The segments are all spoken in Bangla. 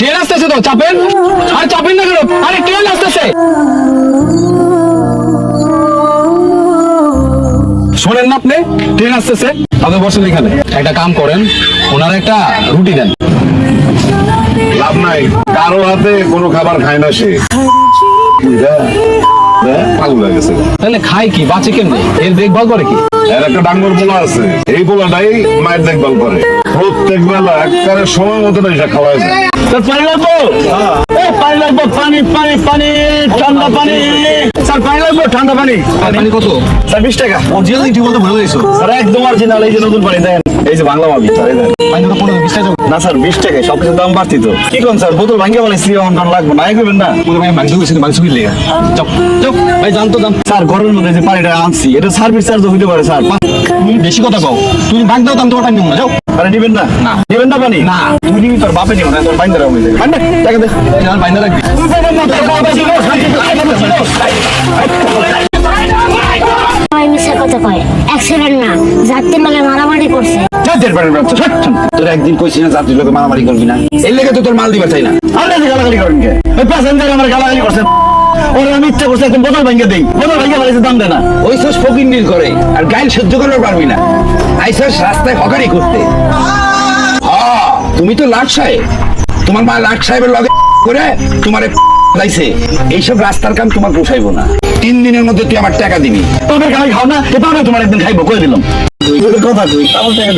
ট্রেন আসতেছে তো চাপেন। আরে চাপেন না কেন? আরে ট্রেন আসতেছে। শোনেন না আপনি ট্রেন আসতেছে। আপনি বসেন এখানে। একটা কাম করেন ওনার একটা রুটি দেন। লাভ নাই। কারও হাতে কোনো খাবার খায় না সে? পাগল হয়ে গেছে। তাহলে খায় কি? বাঁচে কেমনে? এর দেখভাল করে কি? এর একটা ডাঙ্গর পোলা আছে। এই পোলাটাই মায়ের দেখভাল করে। প্রত্যেক বেলা একবারে সময় মতো এসে খাওয়ায় যায়। স্যার পানি লাগবো? এই পানি লাগবো পানি পানি পানি ঠান্ডা পানি। স্যার পানি লাগবো ঠান্ডা পানি। পানি কত? স্যার বিশ টাকা। অরিজিনাল ইটি বলতে ভুলে গেছো? স্যার একদম অরিজিনাল এই যে নতুন পানি দেন এই যে বাংলা মাবি স্যার এই দেন। বিশ টাকা। না স্যার বিশ টাকা সব কিছুর দাম বাড়তি তো। কি কোন স্যার বোতল ভাঙ্গে বলে সি অন লাগবে? না করবেন না? পুরো ভাই মাংস গেছিল মাংস কিনলে চপ চপ ভাই জানতো জান স্যার ঘরের মধ্যে যে পানিটা আনছি এটা সার্ভিস চার্জ হইতে পারে স্যার। বেশি কথা কও। তুমি ভাগ দাও দাম তোমার দেবো না যাও। আরে নিবেন না? না। নিবেন না পানি? না। তুমি নিবি তোর বাপে নিব না তোর বাইন্দা রাখবে বাইন্দা টাকা দে। আমার বাইন্দা রাখবি। মারামারি একদিন কইছি না লোকে করবি না? এর লেগে তো তোর মাল দিবা চাই না। আমরা গালাগালি করেন কে? প্যাসেঞ্জার আমার গালাগালি করছে। ওরা আমি ইচ্ছা করছে একদম বোতল ভাঙ্গে দেই। বোতল ভাঙ্গে বলেছে দাম দেয় না। ওই সব ফকির নীল করে আর গাইল সহ্য করতে পারবি না। আইসস রাস্তায় হকারি করতে। তুমি তো লাট সাহেব। তোমার মা লাট সাহেবের লগে করে তোমার লাইছে। এইসব রাস্তার কাম তোমার পোষাইবো না। তিন দিনের মধ্যে তুই আমার টাকা দিবি। তোদের গালি খাও না আমি তোমার একদিন খাইবো কই দিলাম। কথা কই? আমার টাকা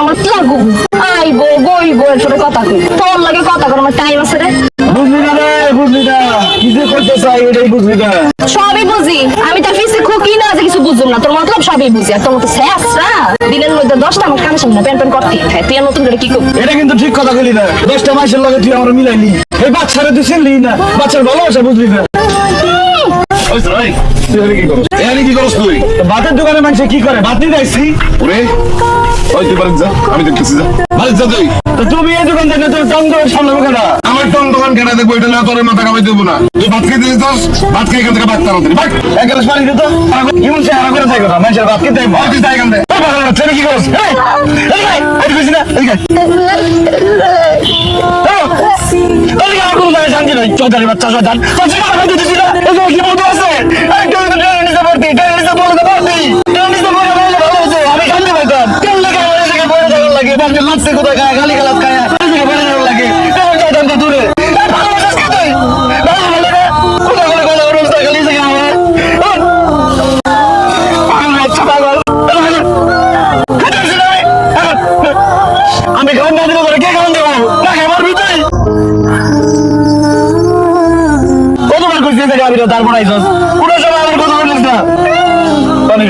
আমার লাগু আইবো বইবো এর সাথে কথা কই? তোর লাগে কথা কর আমার টাইম আছে রে। বুঝলি না? কি যে করতে চাই এটাই বুঝলি না? সবই বুঝি। আমি তার ফিসে খুকি না যে কিছু বুঝুম না। তোর মতলব সবই বুঝি। আর তোর মতো না? দিনের মধ্যে দশটা আমার সামনে প্যান প্যান করতে তুই নতুন করে কি করবি? এটা কিন্তু ঠিক কথা বলি না। দশটা মাসের লগে তুই আমরা মিলাইলি। এই বাচ্চারা তুই চিনলি না? বাচ্চার ভালোবাসা বুঝলি না? ভাতের দোকানে মানুষে কি করে? ভাত নিয়ে যাইছি। আমি দেখতেছি যা। বাড়ি যা তুই। তুমি এই দোকান থেকে তোর চন্দ্র সামনে কেন আমার টন দোকান কেনা দেখব এটা না তোর মাথা কামাই দেবো না তুই ভাত খেতে দিস ভাত খেয়ে এখান থেকে ভাত তাড়াতাড়ি ভাত এক গ্লাস পানি দিত ইমন সে আরাম করে যাই কথা মানুষের ভাত খেতে ভাত এখান থেকে ছেলে কি করছ শান্তি নাই। চৌধুরী বাচ্চা, শয়তান। তোর জীবন আমি দিতেছি না। কি বন্ধু তারপর আইসস। কোনো সময় আমার কথা বলিস না।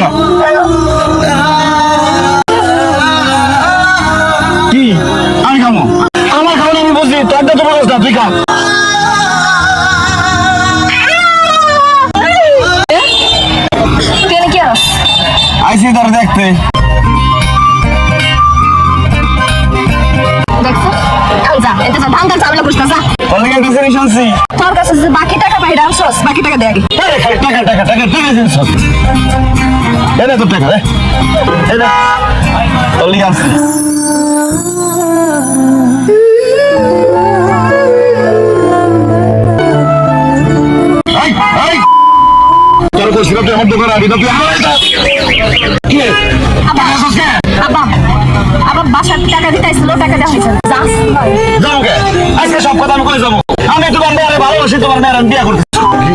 খা। কি? আমি খাব আমার খাওয়ানো আমি বুঝি তোর তো বলিস না তুই খা। আইসি তোর দেখতে। দেখছ? যা এতে যা ভাঙ্গা ঝামেলা যা। তোর কাছে যে আনছস বাকি টাকা দে আগে টাকা টাকা টাকা টাকা জিনিস আছে। এই টাকা রে। এই তোর লেগে আনছি। এই এই তোর কইছিলাম তুই আমার দোকানে আবি না তুই আমার কি আবার আবার আবার বাসার টাকা দিতে আইছিল টাকা দেওয়া হয়েছে। যাস। কে? আজকে সব কথা আমি কই যাব? আমি তোমার মেয়ের ভালোবাসি তোমার মেয়ের বিয়ে করতে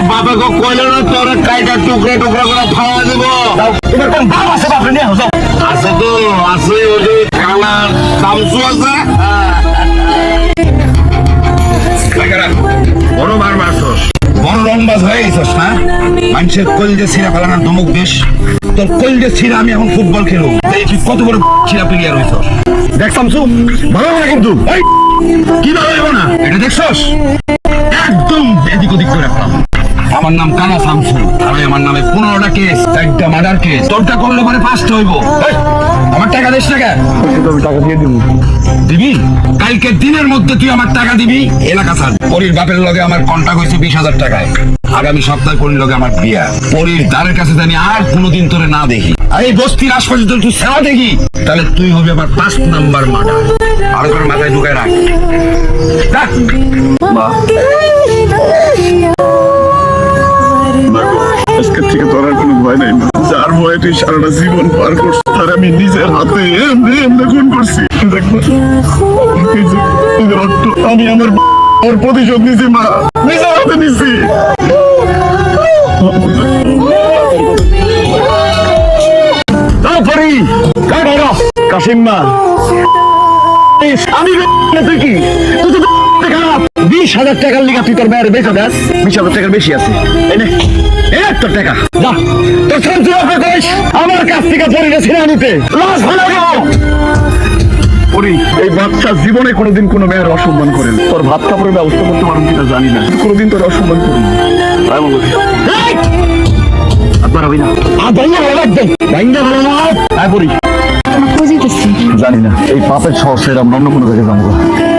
চিনাস তোর বাপেকে না তোর কাইটা টুকরা টুকরা করে খাওয়া দিব। এবার কোন বাপ আছে নিয়ে যাও আছে তো আছে ওই যে কালার তামসু আছে। বড় বার মারছস বড় রংবাজ হয়ে গেছিস না মানুষের কল যে ছিঁড়ে ফেলানোর ধমক দিস। তোর কলজে ছিঁড়ে আমি এখন ফুটবল খেলো এই তুই কত বড় ছিঁড়া প্লেয়ার হইছ। দেখ শামসু ভালো না কিন্তু? কি ভালো না? এটা দেখছস? একদম এদিক ওদিক করে রাখলাম আমার নাম কানা শামসু আর আমার নামে পনেরোটা কেস চারটা মার্ডার কেস তোরটা করলে পরে পাঁচটা হইব। আমার টাকা দিস টাকা আমি টাকা দিয়ে দিব? দিবি কালকে দিনের মধ্যে তুই আমার টাকা দিবি? এলাকা ছাড়। পরির বাপের লগে আমার কন্টাক্ট হয়েছে বিশ হাজার টাকায়। আগামী সপ্তাহে পরির লগে আমার বিয়া। পরির দ্বারের কাছে জানি আর কোনোদিন তোরে না দেখি। আর এই বস্তির আশপাশে যদি তুই সেবা দেখি তাহলে তুই হবি আমার পাঁচ নাম্বার মার্ডার আরও করে মাথায় ঢুকায় রাখ। রাখ। থেকে তোর আর কোনো ভয় নাই যার ভয়ে তুই সারাটা জীবন পার করছিস তার আমি নিজের হাতে এমনি খুন করছি আমি আমার ওর প্রতিশোধ নিছি মা নিজের হাতে নিছি বিশ হাজার টাকার লিগা তুই তোর মেয়ের বেচা দাস বিশ হাজার টাকার বেশি আছে এই নে এই নে তোর টাকা। যা। তোর সঞ্চয় অফার করিস আমার কাছ থেকে পরিণে ছিঁড়ে আনিতে। লাশ ভালো পরি এই বাচ্চা জীবনে কোনোদিন কোনো মেয়ের অসম্মান করেন। তোর ভাত কাপড়ের ব্যবস্থা করতে পারব কিনা জানি না। কোনোদিন তোর অসম্মান করিনি। তাই আপনার হবি না। বুঝিতেছি। জানি না এই পাপের শহর সেরা অন্য কোনো জায়গায় যাব